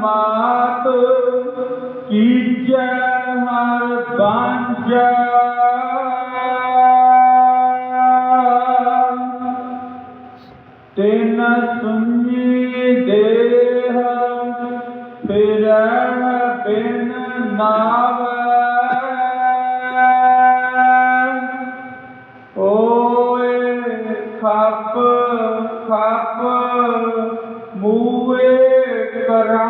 ਮਾਤ ਕੀਜੈ ਹਰ ਬਾਂਝਾ। ਤਿਨ ਸੁਣੀ ਦੇਹ ਫਿਰੈ ਬਿਨ ਨਾਵੈ। ਓਏ ਖਪ ਖਪ ਮੂਏ ਕਰਾਂਜਾ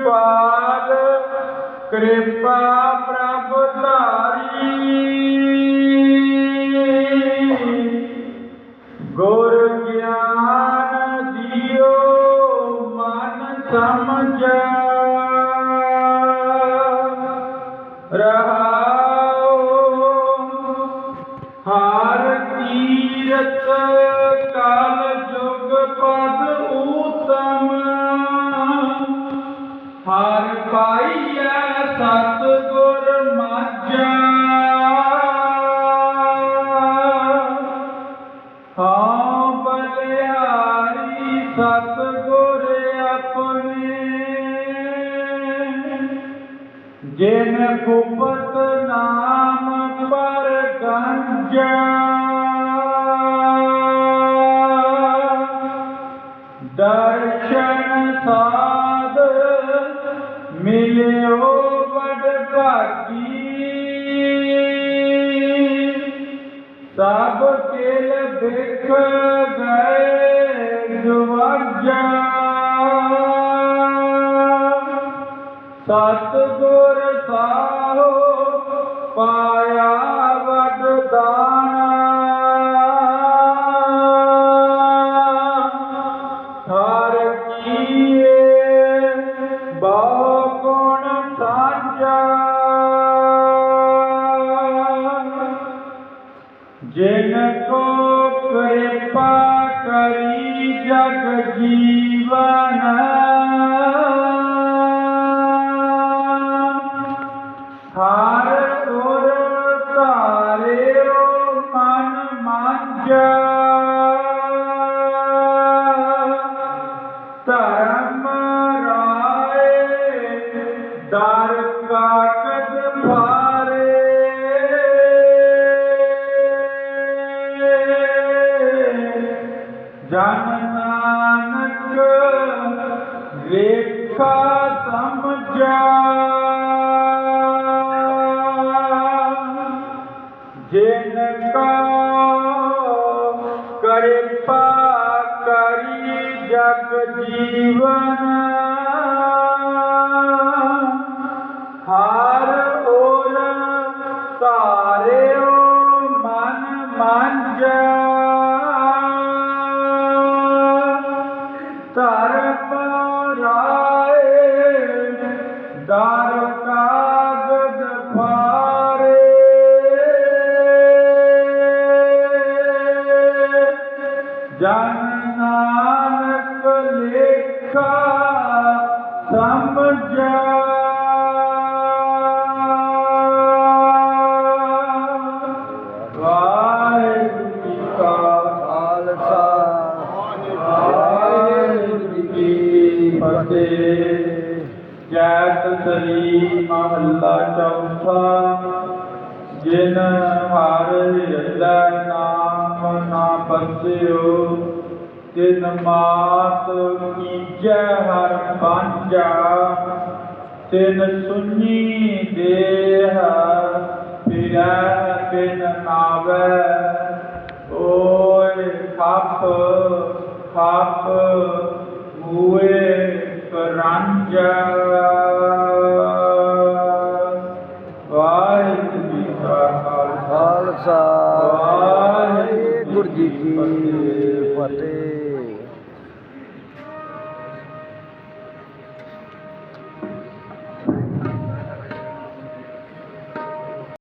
ਕਿਰਪਾਲ ਕਿਰਪਾ ਪ੍ਰਭ ਧਾਰੀ। ਗੁਰ ਗਿਆਨ ਦਿਓ ਮਨ ਸਮਝ। ਰਹਾਉ ਜਿਨ ਗੁਪਤ ਨਾਮ ਪਰ ਗੰਜ। ਦਰਸ਼ਨ ਸਾਧ ਮਿਲਿਓ ਵਡ ਭਾਗੀ। ਸਭ ਕਿਲ ਬਿਖ ਗਏ ਜਵਾਜਾ। ਸਤ ਗੁਰ ਸਾਹੋ ਪਾਇਆ ਵਡ ਹਰ ਕੀਏ ਬਹੁ ਗੁਣ ਸਾਂਝਾ। ਜਿਨ ਕੋ ਕਿਰਪਾ ਕਰੀ ਜਗ ਜੀਵਨ। ਧਰਮ ਰਾਏ ਦਰ ਕਾਕਦ ਭਾਰੇ ਜਨ ਨਾਨਕ ਵੇਖਾ ਸਮਝਾ ਜਗ ਜੀਵਨ ਹਰ ਔਰ ਤਾਰਿਓ ਮਨ ਮੰਜ। ਤਰਪ ਰਾਏ ਦਰ ਕਾਗਦ ਫਾਰੇ। ਜਨ ਸ੍ਰੀ ਮਹੱਲਾ ਚੌਥਾ ਜਿਨ ਹਰ ਹਿਰਦੈ ਨਾਮ ਨਾ ਬਸਿਓ ਤਿਨ ਮਾਤ ਕੀਜੈ ਹਰ ਬਾਂਝਾ ਤਿਨ ਸੁਨੀ ਦੇਹ ਫਿਰੈ ਬਿਨ ਨਾਵੈ। ਓਏ ਖੱਪ ਖੱਪ ਮੂਏ ਕਰੰਜ ਵਾਹਿਗੁਰੂ ਜੀ ਕਾ ਖਾਲਸਾ। ਵਾਹਿਗੁਰੂ ਜੀ ਕੀ